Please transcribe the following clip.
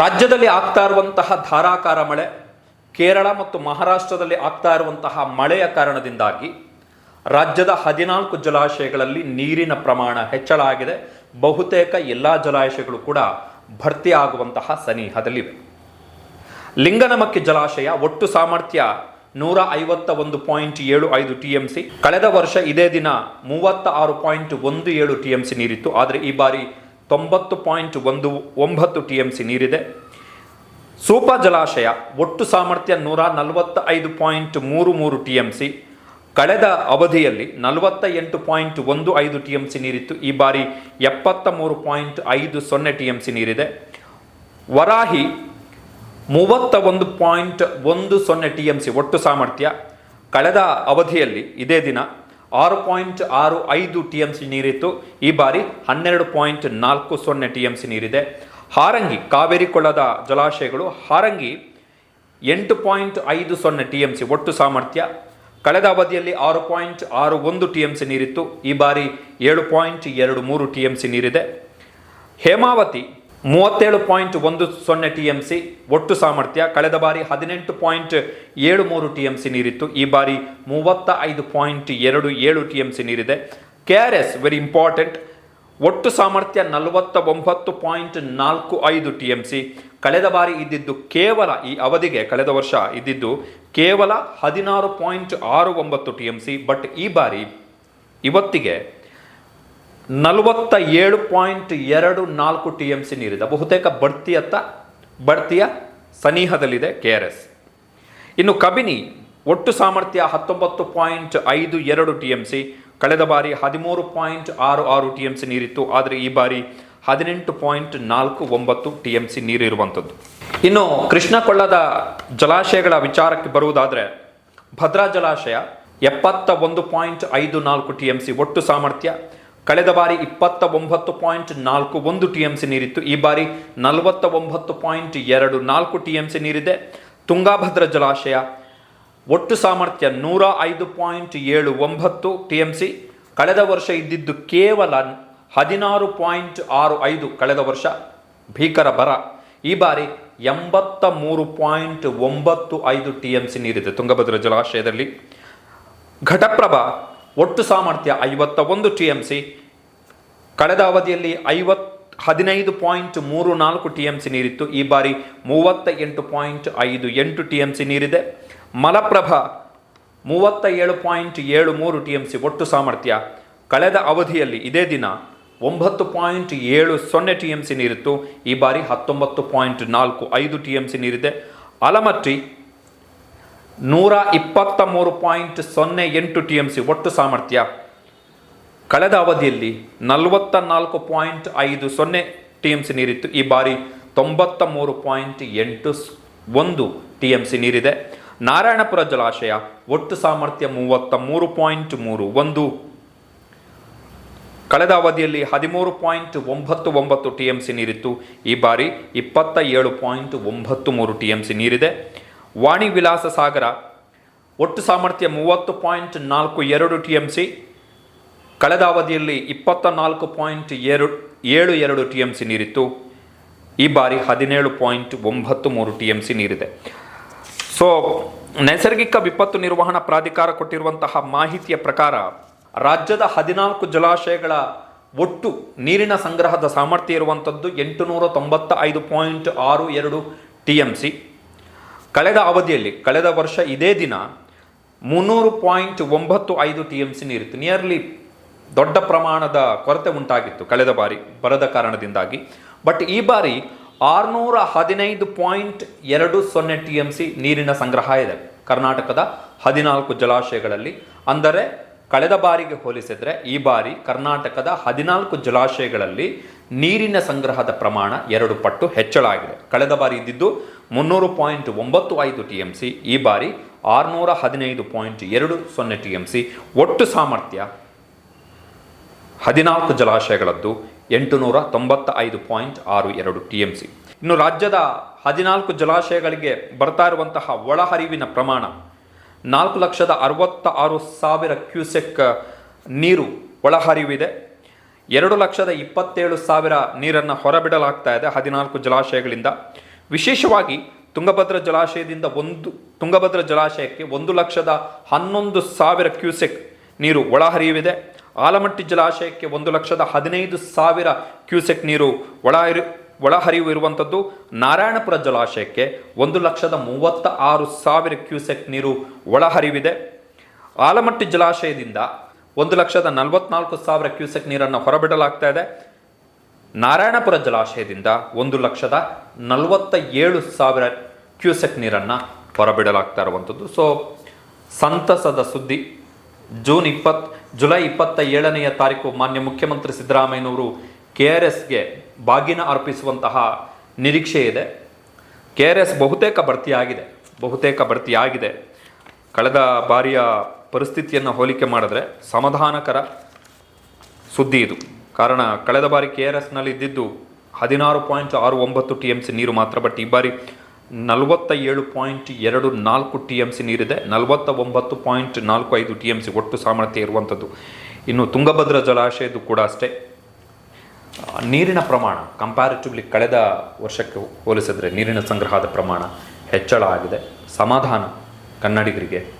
ರಾಜ್ಯದಲ್ಲಿ ಆಗ್ತಾ ಇರುವಂತಹ ಧಾರಾಕಾರ ಮಳೆ, ಕೇರಳ ಮತ್ತು ಮಹಾರಾಷ್ಟ್ರದಲ್ಲಿ ಆಗ್ತಾ ಇರುವಂತಹ ಮಳೆಯ ಕಾರಣದಿಂದಾಗಿ ರಾಜ್ಯದ ಹದಿನಾಲ್ಕು ಜಲಾಶಯಗಳಲ್ಲಿ ನೀರಿನ ಪ್ರಮಾಣ ಹೆಚ್ಚಳ ಆಗಿದೆ. ಬಹುತೇಕ ಎಲ್ಲ ಜಲಾಶಯಗಳು ಕೂಡ ಭರ್ತಿ ಆಗುವಂತಹ ಸನಿಹದಲ್ಲಿವೆ. ಲಿಂಗನಮಕ್ಕಿ ಜಲಾಶಯ ಒಟ್ಟು ಸಾಮರ್ಥ್ಯ ನೂರ ಐವತ್ತ ಒಂದು ಪಾಯಿಂಟ್ ಏಳು ಐದು ಟಿ ಎಂ ಸಿ. ಕಳೆದ ವರ್ಷ ಇದೇ ದಿನ ಮೂವತ್ತ ಆರು ಪಾಯಿಂಟ್ ಒಂದು ಏಳು ಟಿ ಎಂ ಸಿ ನೀರಿತ್ತು. ಆದರೆ ಈ ಬಾರಿ ತೊಂಬತ್ತು ಪಾಯಿಂಟ್ ಒಂದು ಒಂಬತ್ತು ಟಿ ಎಂ ಸಿ ನೀರಿದೆ. ಸೂಪ ಜಲಾಶಯ ಒಟ್ಟು ಸಾಮರ್ಥ್ಯ ನೂರ ನಲವತ್ತ ಐದು ಪಾಯಿಂಟ್ ಮೂರು ಮೂರು ಟಿ ಎಂ ಸಿ. ಕಳೆದ ಅವಧಿಯಲ್ಲಿ ನಲವತ್ತ ಎಂಟು ಪಾಯಿಂಟ್ ಒಂದು ಐದು ಟಿ ಎಂ ಸಿ ನೀರಿತ್ತು. ಈ ಬಾರಿ ಎಪ್ಪತ್ತ ಮೂರು ಪಾಯಿಂಟ್ ಐದು ಸೊನ್ನೆ ಟಿ ಎಂ ಸಿ ನೀರಿದೆ. ವರಾಹಿ ಮೂವತ್ತ ಒಂದು ಪಾಯಿಂಟ್ ಒಂದು ಸೊನ್ನೆ ಟಿ ಎಂ ಸಿ ಒಟ್ಟು ಸಾಮರ್ಥ್ಯ. ಕಳೆದ ಅವಧಿಯಲ್ಲಿ ಇದೇ ದಿನ ಆರು ಪಾಯಿಂಟ್ ಆರು ಐದು ಟಿ ಎಂ ಸಿ ನೀರಿತ್ತು. ಈ ಬಾರಿ ಹನ್ನೆರಡು ಪಾಯಿಂಟ್ ನಾಲ್ಕು ಸೊನ್ನೆ ಟಿ ಎಂ ಸಿ ನೀರಿದೆ. ಹಾರಂಗಿ, ಕಾವೇರಿ ಕೊಳ್ಳದ ಜಲಾಶಯಗಳು ಹಾರಂಗಿ ಎಂಟು ಪಾಯಿಂಟ್ ಐದು ಸೊನ್ನೆ ಟಿ ಎಂ ಸಿ ಒಟ್ಟು ಸಾಮರ್ಥ್ಯ. ಕಳೆದ ಅವಧಿಯಲ್ಲಿ ಆರು ಪಾಯಿಂಟ್ ಆರು ಒಂದು ಟಿ ಎಂ ಸಿ ನೀರಿತ್ತು. ಈ ಬಾರಿ ಏಳು ಪಾಯಿಂಟ್ ಎರಡು ಮೂರು ಟಿ ಎಂ ಸಿ ನೀರಿದೆ. ಹೇಮಾವತಿ ಮೂವತ್ತೇಳು ಪಾಯಿಂಟ್ ಒಂದು ಸೊನ್ನೆ ಟಿ ಎಂ ಸಿ ಒಟ್ಟು ಸಾಮರ್ಥ್ಯ, ಕಳೆದ ಬಾರಿ ಹದಿನೆಂಟು ಪಾಯಿಂಟ್ ಏಳು ಮೂರು ಟಿ ಎಂ ಸಿ ನೀರಿತ್ತು. ಈ ಬಾರಿ ಮೂವತ್ತ ಐದು ಪಾಯಿಂಟ್ ಎರಡು ಏಳು ಟಿ ಎಂ ಸಿ ನೀರಿದೆ. K R S very important ಒಟ್ಟು ಸಾಮರ್ಥ್ಯ ನಲವತ್ತ ಒಂಬತ್ತು ಪಾಯಿಂಟ್ ನಾಲ್ಕು ಐದು ಟಿ ಎಂ ಸಿ ಕಳೆದ ಬಾರಿ ಇದ್ದಿದ್ದು ಕೇವಲ, ಈ ಅವಧಿಗೆ ಕಳೆದ ವರ್ಷ ಇದ್ದಿದ್ದು ಕೇವಲ ಹದಿನಾರು ಪಾಯಿಂಟ್ ಆರು ಒಂಬತ್ತು ಟಿ ಎಂ ಸಿ ಬಟ್ ಈ ಬಾರಿ ಇವತ್ತಿಗೆ ನಲವತ್ತ ಏಳು ಪಾಯಿಂಟ್ ಎರಡು ನಾಲ್ಕು ಟಿ ಎಂ ಸಿ ನೀರಿದೆ. ಬಹುತೇಕ ಬಡ್ತಿಯತ್ತ, ಬಡ್ತಿಯ ಸನಿಹದಲ್ಲಿದೆ ಕೆ ಆರ್ ಎಸ್. ಇನ್ನು ಕಬಿನಿ, ಒಟ್ಟು ಸಾಮರ್ಥ್ಯ ಹತ್ತೊಂಬತ್ತು ಪಾಯಿಂಟ್ ಐದು ಎರಡು ಟಿ ಎಂ ಸಿ, ಕಳೆದ ಬಾರಿ ಹದಿಮೂರು ಪಾಯಿಂಟ್ ಆರು ಆರು ಟಿ ಎಂ ಸಿ ನೀರಿತ್ತು. ಆದರೆ ಈ ಬಾರಿ ಹದಿನೆಂಟು ಪಾಯಿಂಟ್ ನಾಲ್ಕು ಒಂಬತ್ತು ಟಿ ಎಂ ಸಿ ನೀರಿರುವಂಥದ್ದು ಇನ್ನು ಕೃಷ್ಣ ಕೊಳ್ಳದ ಜಲಾಶಯಗಳ ವಿಚಾರಕ್ಕೆ ಬರುವುದಾದರೆ, ಭದ್ರಾ ಜಲಾಶಯ ಎಪ್ಪತ್ತ ಒಂದು ಪಾಯಿಂಟ್ ಐದು ನಾಲ್ಕು ಟಿ ಎಂ ಸಿ, ಒಟ್ಟು ಸಾಮರ್ಥ್ಯ ಕಳೆದ ಬಾರಿ ಇಪ್ಪತ್ತ ಒಂಬತ್ತು ಪಾಯಿಂಟ್ ನಾಲ್ಕು ಒಂದು ಟಿ ಎಂ ಸಿ ನೀರಿತ್ತು. ಈ ಬಾರಿ ನಲವತ್ತ ಒಂಬತ್ತು ಪಾಯಿಂಟ್ ಎರಡು ನಾಲ್ಕು ಟಿ ಎಂ ಸಿ ನೀರಿದೆ. ತುಂಗಾಭದ್ರ ಜಲಾಶಯ ಒಟ್ಟು ಸಾಮರ್ಥ್ಯ ನೂರ ಐದು ಪಾಯಿಂಟ್ ಏಳು ಒಂಬತ್ತು ಟಿ ಎಂ ಸಿ ಕಳೆದ ವರ್ಷ ಇದ್ದಿದ್ದು ಕೇವಲ ಹದಿನಾರು ಪಾಯಿಂಟ್ ಆರು ಐದು ಕಳೆದ ವರ್ಷ ಭೀಕರ ಬರ. ಈ ಬಾರಿ ಎಂಬತ್ತ ಮೂರು ಪಾಯಿಂಟ್ ಒಂಬತ್ತು ಐದು ಟಿ ಎಂ ಸಿ ನೀರಿದೆ ತುಂಗಭದ್ರ ಜಲಾಶಯದಲ್ಲಿ. ಘಟಪ್ರಭಾ ಒಟ್ಟು ಸಾಮರ್ಥ್ಯ ಐವತ್ತ ಒಂದು ಟಿ ಎಂ ಸಿ ಕಳೆದ ಅವಧಿಯಲ್ಲಿ ಐವತ್, ಹದಿನೈದು ಪಾಯಿಂಟ್ ಮೂರು ನಾಲ್ಕು ಟಿ ಎಂ ಸಿ ನೀರಿತ್ತು. ಈ ಬಾರಿ ಮೂವತ್ತ ಎಂಟು ಪಾಯಿಂಟ್ ಐದು ಎಂಟು ಟಿ ಎಂ ಸಿ ನೀರಿದೆ. ಮಲಪ್ರಭಾ ಮೂವತ್ತ ಏಳು ಪಾಯಿಂಟ್ ಏಳು ಮೂರು ಟಿ ಎಂ ಸಿ ಒಟ್ಟು ಸಾಮರ್ಥ್ಯ ಕಳೆದ ಅವಧಿಯಲ್ಲಿ ಇದೇ ದಿನ ಒಂಬತ್ತು ಪಾಯಿಂಟ್ ಏಳು ಸೊನ್ನೆ ಟಿ ಎಂ ಸಿ ನೀರಿತ್ತು. ಈ ಬಾರಿ ಹತ್ತೊಂಬತ್ತು ಪಾಯಿಂಟ್ ನಾಲ್ಕು ಐದು ಟಿ ಎಂ ಸಿ ನೀರಿದೆ. ಆಲಮಟ್ಟಿ ನೂರ ಇಪ್ಪತ್ತ ಮೂರು ಪಾಯಿಂಟ್ ಸೊನ್ನೆ ಎಂಟು ಟಿ ಎಂ ಸಿ ಒಟ್ಟು ಸಾಮರ್ಥ್ಯ. ಕಳೆದ ಅವಧಿಯಲ್ಲಿ ನಲವತ್ತ ನಾಲ್ಕು ಪಾಯಿಂಟ್ ಐದು ಸೊನ್ನೆ ಟಿ ಎಂ ಸಿ ನೀರಿತ್ತು. ಈ ಬಾರಿ ತೊಂಬತ್ತ ಮೂರು ಪಾಯಿಂಟ್ ಎಂಟು ಒಂದು ಟಿ ಎಂ ಸಿ ನೀರಿದೆ. ನಾರಾಯಣಪುರ ಜಲಾಶಯ ಒಟ್ಟು ಸಾಮರ್ಥ್ಯ ಮೂವತ್ತ ಮೂರು ಪಾಯಿಂಟ್ ಮೂರು ಒಂದು. ಕಳೆದ ಅವಧಿಯಲ್ಲಿ ಹದಿಮೂರು ಪಾಯಿಂಟ್ ಒಂಬತ್ತು ಒಂಬತ್ತು ಟಿ ಎಂ ಸಿ ನೀರಿತ್ತು. ಈ ಬಾರಿ ಇಪ್ಪತ್ತ ಏಳು ಪಾಯಿಂಟ್ ಒಂಬತ್ತು ಮೂರು ಟಿ ಎಂ ಸಿ ನೀರಿದೆ. ವಾಣಿ ವಿಲಾಸ ಸಾಗರ, ಒಟ್ಟು ಸಾಮರ್ಥ್ಯ ಮೂವತ್ತು ಪಾಯಿಂಟ್ ನಾಲ್ಕು ಎರಡು ಟಿ ಎಂ ಸಿ, ಕಳೆದ ಅವಧಿಯಲ್ಲಿ ಇಪ್ಪತ್ತ ನಾಲ್ಕು ಪಾಯಿಂಟ್ ಎರಡು ಏಳು ಎರಡು ಟಿ ಎಂ ಸಿ ನೀರಿತ್ತು. ಈ ಬಾರಿ ಹದಿನೇಳು ಪಾಯಿಂಟ್ ಒಂಬತ್ತು ಮೂರು ಟಿ ಎಂ ಸಿ ನೀರಿದೆ. ಸೊ ನೈಸರ್ಗಿಕ ವಿಪತ್ತು ನಿರ್ವಹಣಾ ಪ್ರಾಧಿಕಾರ ಕೊಟ್ಟಿರುವಂತಹ ಮಾಹಿತಿಯ ಪ್ರಕಾರ ರಾಜ್ಯದ ಹದಿನಾಲ್ಕು ಜಲಾಶಯಗಳ ಒಟ್ಟು ನೀರಿನ ಸಂಗ್ರಹದ ಸಾಮರ್ಥ್ಯ ಇರುವಂಥದ್ದು ಎಂಟುನೂರ ತೊಂಬತ್ತ ಐದು ಪಾಯಿಂಟ್ ಆರು ಎರಡು ಟಿ ಎಂ ಸಿ. ಕಳೆದ ಅವಧಿಯಲ್ಲಿ, ಕಳೆದ ವರ್ಷ ಇದೇ ದಿನ ಮುನ್ನೂರು ಪಾಯಿಂಟ್ ಒಂಬತ್ತು ಐದು ಟಿ ಎಂ ಸಿ ನೀರಿತ್ತು. ನಿಯರ್ಲಿ ದೊಡ್ಡ ಪ್ರಮಾಣದ ಕೊರತೆ ಉಂಟಾಗಿತ್ತು ಕಳೆದ ಬಾರಿ, ಬರದ ಕಾರಣದಿಂದಾಗಿ. ಬಟ್ ಈ ಬಾರಿ ಆರುನೂರ ಹದಿನೈದು ಪಾಯಿಂಟ್ ಎರಡು ಸೊನ್ನೆ ಟಿ ಎಂ ಸಿ ನೀರಿನ ಸಂಗ್ರಹ ಇದೆ. ಕರ್ನಾಟಕದ ಹದಿನಾಲ್ಕು ಜಲಾಶಯಗಳಲ್ಲಿ, ಅಂದರೆ ಕಳೆದ ಬಾರಿಗೆ ಹೋಲಿಸಿದರೆ ಈ ಬಾರಿ ಕರ್ನಾಟಕದ ಹದಿನಾಲ್ಕು ಜಲಾಶಯಗಳಲ್ಲಿ ನೀರಿನ ಸಂಗ್ರಹದ ಪ್ರಮಾಣ ಎರಡು ಪಟ್ಟು ಹೆಚ್ಚಳ ಆಗಿದೆ. ಕಳೆದ ಬಾರಿ ಇದ್ದಿದ್ದು ಮುನ್ನೂರು ಪಾಯಿಂಟ್ ಒಂಬತ್ತು ಐದು ಟಿ ಎಂ ಸಿ ಈ ಬಾರಿ ಆರುನೂರ ಹದಿನೈದು ಪಾಯಿಂಟ್ ಎರಡು ಸೊನ್ನೆ ಟಿ ಎಂ ಸಿ ಒಟ್ಟು ಸಾಮರ್ಥ್ಯ ಹದಿನಾಲ್ಕು ಜಲಾಶಯಗಳದ್ದು ಎಂಟುನೂರ ತೊಂಬತ್ತ ಐದು ಪಾಯಿಂಟ್ ಆರು ಎರಡು ಟಿ ಎಂ ಸಿ ಇನ್ನು ರಾಜ್ಯದ ಹದಿನಾಲ್ಕು ಜಲಾಶಯಗಳಿಗೆ ಬರ್ತಾ ಇರುವಂತಹ ಒಳಹರಿವಿನ ಪ್ರಮಾಣ ನಾಲ್ಕು ಲಕ್ಷದ ಅರವತ್ತ ಆರು ಸಾವಿರ ಕ್ಯೂಸೆಕ್ ನೀರು ಒಳಹರಿವಿದೆ. ಎರಡು ಲಕ್ಷದ ಇಪ್ಪತ್ತೇಳು ಸಾವಿರ ನೀರನ್ನು ಹೊರಬಿಡಲಾಗ್ತಾ ಇದೆ ಹದಿನಾಲ್ಕು ಜಲಾಶಯಗಳಿಂದ. ವಿಶೇಷವಾಗಿ ತುಂಗಭದ್ರಾ ಜಲಾಶಯದಿಂದ ಒಂದು, ತುಂಗಭದ್ರ ಜಲಾಶಯಕ್ಕೆ ಒಂದು ಲಕ್ಷದ ಹನ್ನೊಂದು ಸಾವಿರ ಕ್ಯೂಸೆಕ್ ನೀರು ಒಳಹರಿವಿದೆ. ಆಲಮಟ್ಟಿ ಜಲಾಶಯಕ್ಕೆ ಒಂದು ಲಕ್ಷದ ಹದಿನೈದು ಸಾವಿರ ಕ್ಯೂಸೆಕ್ ನೀರು ಒಳಹರಿ ಒಳಹರಿವು ಇರುವಂಥದ್ದು ನಾರಾಯಣಪುರ ಜಲಾಶಯಕ್ಕೆ ಒಂದು ಲಕ್ಷದ ಮೂವತ್ತ ಆರು ಸಾವಿರ ಕ್ಯೂಸೆಕ್ ನೀರು ಒಳಹರಿವಿದೆ. ಆಲಮಟ್ಟಿ ಜಲಾಶಯದಿಂದ ಒಂದು ಲಕ್ಷದ ನಲವತ್ನಾಲ್ಕು ಸಾವಿರ ಕ್ಯೂಸೆಕ್ ನೀರನ್ನು ಹೊರಬಿಡಲಾಗ್ತಾ ಇದೆ. ನಾರಾಯಣಪುರ ಜಲಾಶಯದಿಂದ ಒಂದು ಲಕ್ಷದ ನಲವತ್ತ ಏಳು ಸಾವಿರ ಕ್ಯೂಸೆಕ್ ನೀರನ್ನು ಹೊರಬಿಡಲಾಗ್ತಾ ಇರುವಂಥದ್ದು. ಸೊ, ಸಂತಸದ ಸುದ್ದಿ. ಜೂನ್ ಇಪ್ಪತ್ ಜುಲೈ ಇಪ್ಪತ್ತ ಏಳನೆಯ ತಾರೀಕು ಮಾನ್ಯ ಮುಖ್ಯಮಂತ್ರಿ ಸಿದ್ದರಾಮಯ್ಯನವರು ಕೆ ಆರ್ ಎಸ್ಗೆ ಬಾಗಿನ ಅರ್ಪಿಸುವಂತಹ ನಿರೀಕ್ಷೆ ಇದೆ. ಕೆ ಆರ್ ಎಸ್ ಬಹುತೇಕ ಭರ್ತಿಯಾಗಿದೆ ಬಹುತೇಕ ಭರ್ತಿಯಾಗಿದೆ. ಕಳೆದ ಬಾರಿಯ ಪರಿಸ್ಥಿತಿಯನ್ನು ಹೋಲಿಕೆ ಮಾಡಿದ್ರೆ ಸಮಾಧಾನಕರ ಸುದ್ದಿ ಇದು. ಕಾರಣ ಕಳೆದ ಬಾರಿ ಕೆ ಆರ್ ಎಸ್ನಲ್ಲಿ ಇದ್ದಿದ್ದು ಹದಿನಾರು ಪಾಯಿಂಟ್ ಆರು ಒಂಬತ್ತು ಟಿ ಎಂ ಸಿ ನೀರು ಮಾತ್ರ, ಬಟ್ ಈ ಬಾರಿ ನಲವತ್ತ ಏಳು ಪಾಯಿಂಟ್ ಎರಡು ನಾಲ್ಕು ಟಿ ಎಂ ಸಿ ನೀರಿದೆ. ನಲವತ್ತ ಒಂಬತ್ತು ಪಾಯಿಂಟ್ ನಾಲ್ಕು ಐದು ಟಿ ಎಂ ಸಿ ಒಟ್ಟು ಸಾಮರ್ಥ್ಯ ಇರುವಂಥದ್ದು. ಇನ್ನು ತುಂಗಭದ್ರಾ ಜಲಾಶಯದ್ದು ಕೂಡ ಅಷ್ಟೇ. ನೀರಿನ ಪ್ರಮಾಣ ಕಂಪ್ಯಾರಿಟಿವ್ಲಿ ಕಳೆದ ವರ್ಷಕ್ಕೆ ಹೋಲಿಸಿದ್ರೆ ನೀರಿನ ಸಂಗ್ರಹದ ಪ್ರಮಾಣ ಹೆಚ್ಚಳ ಆಗಿದೆ. ಸಮಾಧಾನ ಕನ್ನಡಿಗರಿಗೆ